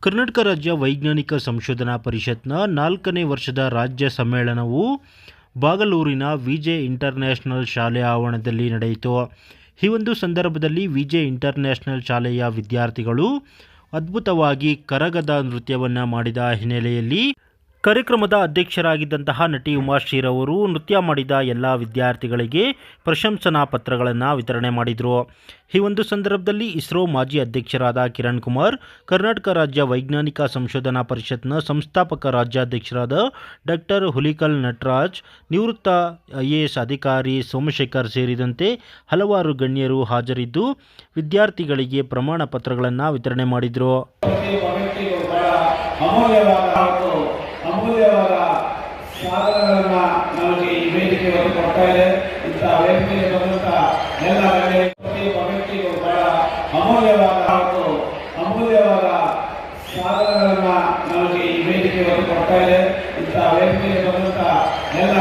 ಕರ್ನಾಟಕ ರಾಜ್ಯ ವೈಜ್ಞಾನಿಕ ಸಂಶೋಧನಾ ಪರಿಷತ್ನ ನಾಲ್ಕನೇ ವರ್ಷದ ರಾಜ್ಯ ಸಮ್ಮೇಳನವು ಬಾಗಲೂರಿನ ವಿಜೆ ಇಂಟರ್ನ್ಯಾಷನಲ್ ಶಾಲೆ ಆವರಣದಲ್ಲಿ ನಡೆಯಿತು. ಈ ಒಂದು ಸಂದರ್ಭದಲ್ಲಿ ವಿಜೆ ಇಂಟರ್ನ್ಯಾಷನಲ್ ಶಾಲೆಯ ವಿದ್ಯಾರ್ಥಿಗಳು ಅದ್ಭುತವಾಗಿ ಕರಗದ ನೃತ್ಯವನ್ನು ಮಾಡಿದ ಹಿನ್ನೆಲೆಯಲ್ಲಿ ಕಾರ್ಯಕ್ರಮದ ಅಧ್ಯಕ್ಷರಾಗಿದ್ದಂತಹ ನಟಿ ಉಮಾಶ್ರೀರವರು ನೃತ್ಯ ಮಾಡಿದ ಎಲ್ಲ ವಿದ್ಯಾರ್ಥಿಗಳಿಗೆ ಪ್ರಶಂಸನಾ ಪತ್ರಗಳನ್ನು ವಿತರಣೆ ಮಾಡಿದರು. ಈ ಒಂದು ಸಂದರ್ಭದಲ್ಲಿ ಇಸ್ರೋ ಮಾಜಿ ಅಧ್ಯಕ್ಷರಾದ ಕಿರಣ್ ಕುಮಾರ್, ಕರ್ನಾಟಕ ರಾಜ್ಯ ವೈಜ್ಞಾನಿಕ ಸಂಶೋಧನಾ ಪರಿಷತ್ನ ಸಂಸ್ಥಾಪಕ ರಾಜ್ಯಾಧ್ಯಕ್ಷರಾದ ಡಾಕ್ಟರ್ ಹುಲಿಕಲ್ ನಟರಾಜ್, ನಿವೃತ್ತ ಐ ಎಸ್ ಅಧಿಕಾರಿ ಸೋಮಶೇಖರ್ ಸೇರಿದಂತೆ ಹಲವಾರು ಗಣ್ಯರು ಹಾಜರಿದ್ದು, ವಿದ್ಯಾರ್ಥಿಗಳಿಗೆ ಪ್ರಮಾಣ ಪತ್ರಗಳನ್ನು ವಿತರಣೆ ಮಾಡಿದರು ಪ್ರತಿಯೊಬ್ಬ ವ್ಯಕ್ತಿಗೂ ಬಹಳ ಅಮೂಲ್ಯವಾದ ಹಾಗೂ ಅಮೂಲ್ಯವಾದ ಸಾಧನಗಳನ್ನ ನಮಗೆ ಈ ವೇದಿಕೆ ಒಂದು ಕೊಡ್ತಾ ಇದೆ. ಇಂತಹ ವೇದಿಕೆಗೆ ಬಂದಂತ ಎಲ್ಲ ವ್ಯಕ್ತಿಗೂ ಬಹಳ ಅಮೂಲ್ಯವಾದ ಹಾಗೂ ಅಮೂಲ್ಯವಾದ ಸಾಧನಗಳನ್ನ ನಮಗೆ ಈ ವೇದಿಕೆ ಒಂದು ಕೊಡ್ತಾ ಇದೆ. ಇಂತಹ ವೇದಿಕೆಗೆ ಬಂದಂತ ಎಲ್ಲ